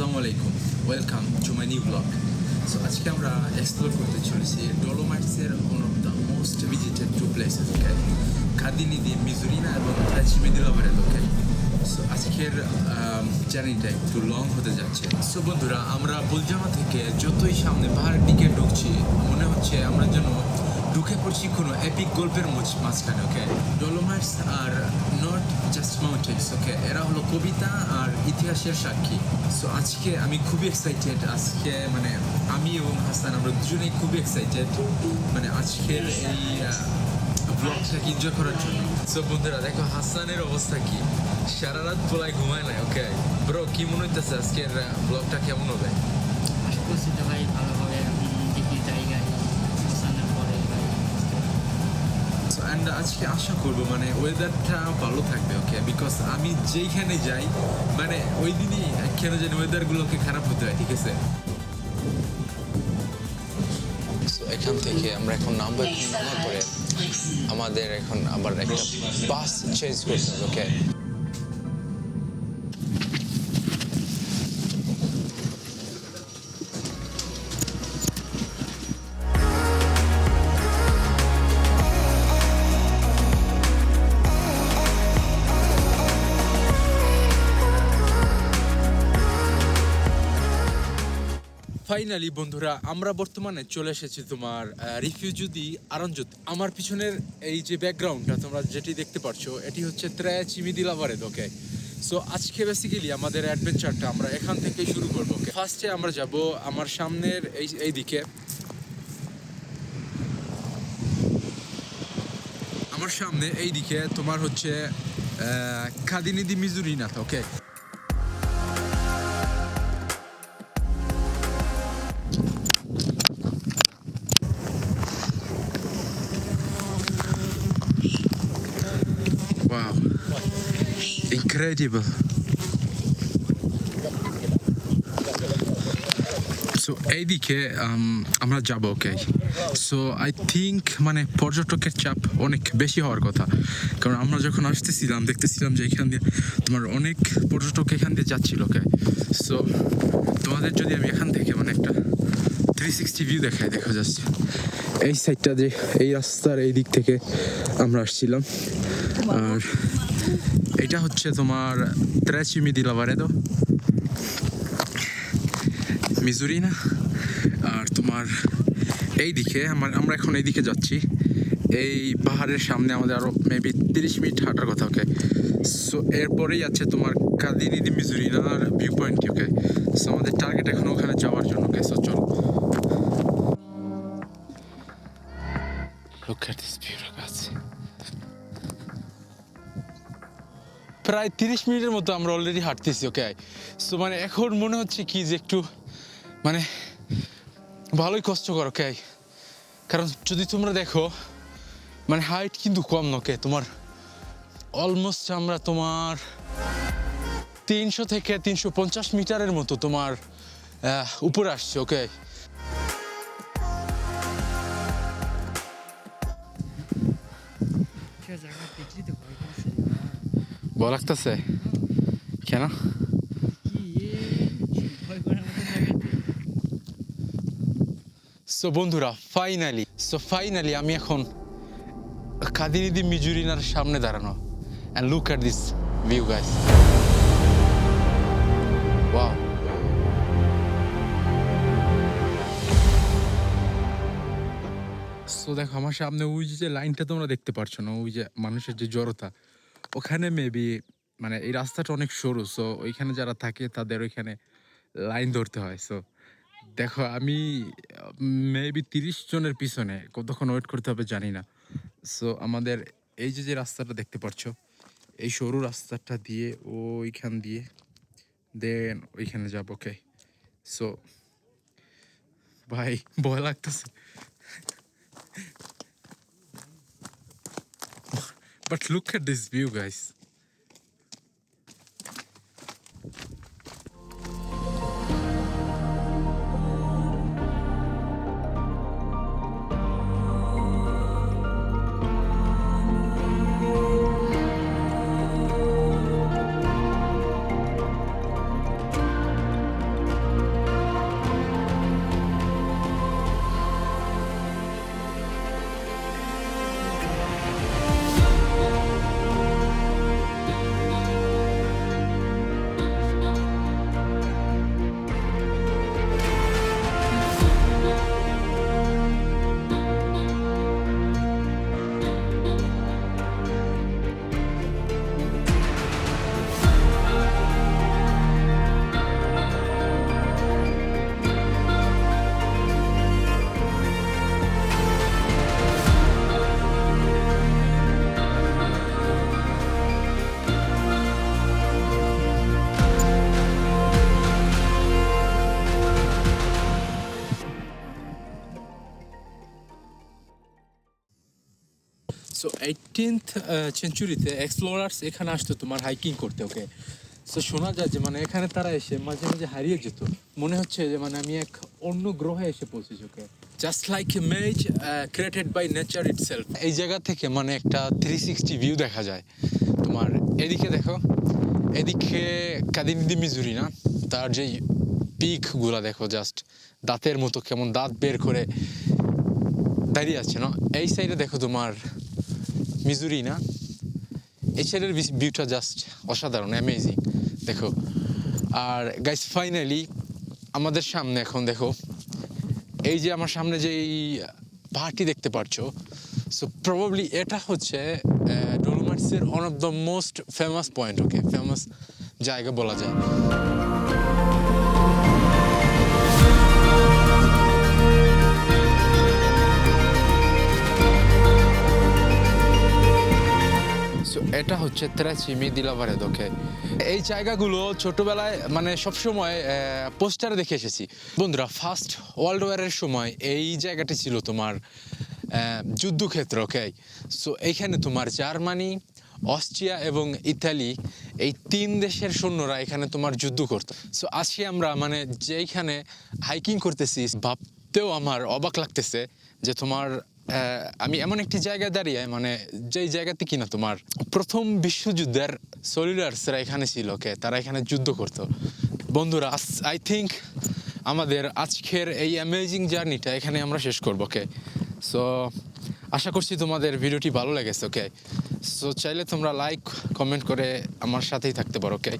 আসসালামু আলাইকুম। Welcome to my new blog so আজকে আমরা এক্সপ্লোর করতে চলেছি ডলোমাইটসের one of the most visited to places okay Cadini di Misurina এবং চিমিদিলাবারের ওকে সো আজকের জার্নিটা একটু লং হতে যাচ্ছে। সো বন্ধুরা, আমরা বুলজামা থেকে যতই সামনে পাহাড়ের দিকে ঢুকছি, মনে হচ্ছে আমরা যেন ঢুকে পড়ছি কোনো এপিক গল্পের মাঝখানে okay Dolomites are not just mountains okay এরা হলো কবিতা আর ইতিহাসের সাক্ষী। সো আজকে আমি খুবই এক্সাইটেড আজকে মানে আমি এবং হাসান আমরা দুজনেই খুবই এক্সাইটেড মানে আজকের এই ব্লগটাকে এনজয় করার জন্য। সো বন্ধুরা, দেখো হাসানের অবস্থা কি? সারা রাত পোলায় ঘুমায় নাই ওকে ব্রো কি মনে হইতেছে আজকের ব্লগটা কেমন হবে? ভাই ভালোভাবে আজকে আশা করব মানে ওয়েদারটা ভালো থাকবে ওকে বিকজ আমি যেইখানে যাই মানে ওই দিনই কেন জানি ওয়েদারগুলোকে খারাপ হতে হয়, ঠিক আছে? এখান থেকে আমরা এখন নাম্বার নামার পরে আমাদের এখন আবার একটা বাস চেঞ্জ করতে হবে ওকে ফাইনালি বন্ধুরা, আমরা বর্তমানে চলে এসেছি তোমার রিফিউজুদি আরঞ্জুত আমার পিছনের এই যে ব্যাকগ্রাউন্ডটা তোমরা যেটি দেখতে পারছ, এটি হচ্ছে ত্রেয়া চিমিদি লাভারেদ ওকে সো আজকে বেসিক্যালি আমাদের অ্যাডভেঞ্চারটা আমরা এখান থেকেই শুরু করব ফার্স্টে আমরা যাব আমার সামনের এই এই দিকে। আমার সামনে এই দিকে তোমার হচ্ছে Cadini di Misurina okay Incredible. So এইদিকে um, আমরা যাব ওকে সো আই থিঙ্ক মানে পর্যটকের চাপ অনেক বেশি হওয়ার কথা। কারণ আমরা যখন আসতেছিলাম দেখতেছিলাম যে এখান দিয়ে তোমার অনেক পর্যটক এখান দিয়ে যাচ্ছিল ওকে সো তোমাদের যদি আমি এখান থেকে মানে একটা থ্রি সিক্সটি ভিউ দেখাই দেখা যাচ্ছে। এই সাইডটা যে এই রাস্তার এই দিক থেকে আমরা আসছিলাম। আর এটা হচ্ছে তোমার ত্রেচিমি দি লাভারেদো মিজুরি না? আর তোমার এই দিকে আমার, আমরা এখন এই দিকে যাচ্ছি। এই পাহাড়ের সামনে আমাদের আরও মেবি তিরিশ মিনিট হাঁটার কথা ওকে সো এরপরেই আছে তোমার কাদিনিদি মিজুরিনার ভিউ পয়েন্ট ওকে সো আমাদের টার্গেট এখন ওখানে যাওয়ার জন্য ওকে সো চলো। Look at this. প্রায় তিরিশ মিনিটের মতো আমরা অলরেডি হাঁটতেছি ওকে সো মানে এখন মনে হচ্ছে কি যে একটু মানে ভালোই কষ্টকর ওকে কারণ যদি তোমরা দেখো মানে হাইট কিন্তু কম নকে তোমার অলমোস্ট আমরা তোমার তিনশো থেকে তিনশো পঞ্চাশ মিটারের মতো তোমার উপরে আসছে ওকে জায়গা। ভয় লাগতেছে? কেন? সো বন্ধুরা ফাইনালি সো ফাইনালি আমি এখন কাদিনিদি মিজুরিনার সামনে দাঁড়ানো। And look at this view guys wow so দেখো, আমার সামনে ওই যে লাইনটা তোমরা দেখতে পারছ না, ওই যে মানুষের যে জড়তা ওখানে মেবি মানে এই রাস্তাটা অনেক সরু সো ওইখানে যারা থাকে তাদের ওইখানে লাইন ধরতে হয়। সো দেখো আমি মেবি তিরিশ জনের পিছনে কতক্ষণ ওয়েট করতে হবে জানি না। সো আমাদের এই যে যে রাস্তাটা দেখতে পাচ্ছ এই সরু রাস্তাটা দিয়ে ওইখান দিয়ে দেন ওইখানে যাব ওকে সো ভাই, ভয় লাগতেছে। But look at this view, guys. So eighteenth সেঞ্চুরিতে explorers এখানে আসতো তোমার হাইকিং করতে ওকে সো শোনা যায় যে মানে এখানে তারা এসে মাঝে মাঝে হারিয়ে যেত। মনে হচ্ছে যে মানে আমি এক অন্য গ্রহে এসে পৌঁছেছি okay just like maze created by nature itself এই জায়গা থেকে মানে একটা থ্রি সিক্সটি ভিউ দেখা যায়। তোমার এদিকে দেখো, এদিকে কাদিনিদি, মিজুরি, না? তার যে পিকগুলা দেখো জাস্ট দাঁতের মতো কেমন দাঁত বের করে দাঁড়িয়ে আছে না এই সাইডে দেখো তোমার মিজুরি না? এই সাইডের ভিউটা জাস্ট অসাধারণ অ্যামেজিং দেখো। আর গাইস ফাইনালি আমাদের সামনে এখন দেখো, এই যে আমার সামনে যে এই পাহাড়টি দেখতে পারছ সো প্রবাবলি এটা হচ্ছে ডোলোমাইটসের one of the most famous point okay famous জায়গা বলা যায়। হচ্ছে ত্রাচিমি দিলাভারেদ ওকে এই জায়গাগুলো ছোটবেলায় মানে সবসময় পোস্টারে দেখে এসেছি। বন্ধুরা ফার্স্ট ওয়ার্ল্ড ওয়ারের সময় এই জায়গাটি ছিল তোমার যুদ্ধক্ষেত্র ওকে সো এইখানে তোমার জার্মানি, অস্ট্রিয়া এবং ইতালি, এই তিন দেশের সৈন্যরা এখানে তোমার যুদ্ধ করতো। সো আজকে আমরা মানে যেইখানে হাইকিং করতেছি, ভাবতেও আমার অবাক লাগতেছে যে তোমার আমি এমন একটি জায়গায় দাঁড়িয়ে মানে যেই জায়গাতে কিনা তোমার প্রথম বিশ্বযুদ্ধের সোলিডার্সরা এখানে ছিল কে তারা এখানে যুদ্ধ করতো। বন্ধুরা আই থিঙ্ক আমাদের আজকের এই অ্যামেজিং জার্নিটা এখানে আমরা শেষ করব, ওকে। সো আশা করছি তোমাদের ভিডিওটি ভালো লেগেছে, ওকে। সো চাইলে তোমরা লাইক কমেন্ট করে আমার সাথেই থাকতে পারো, ওকে।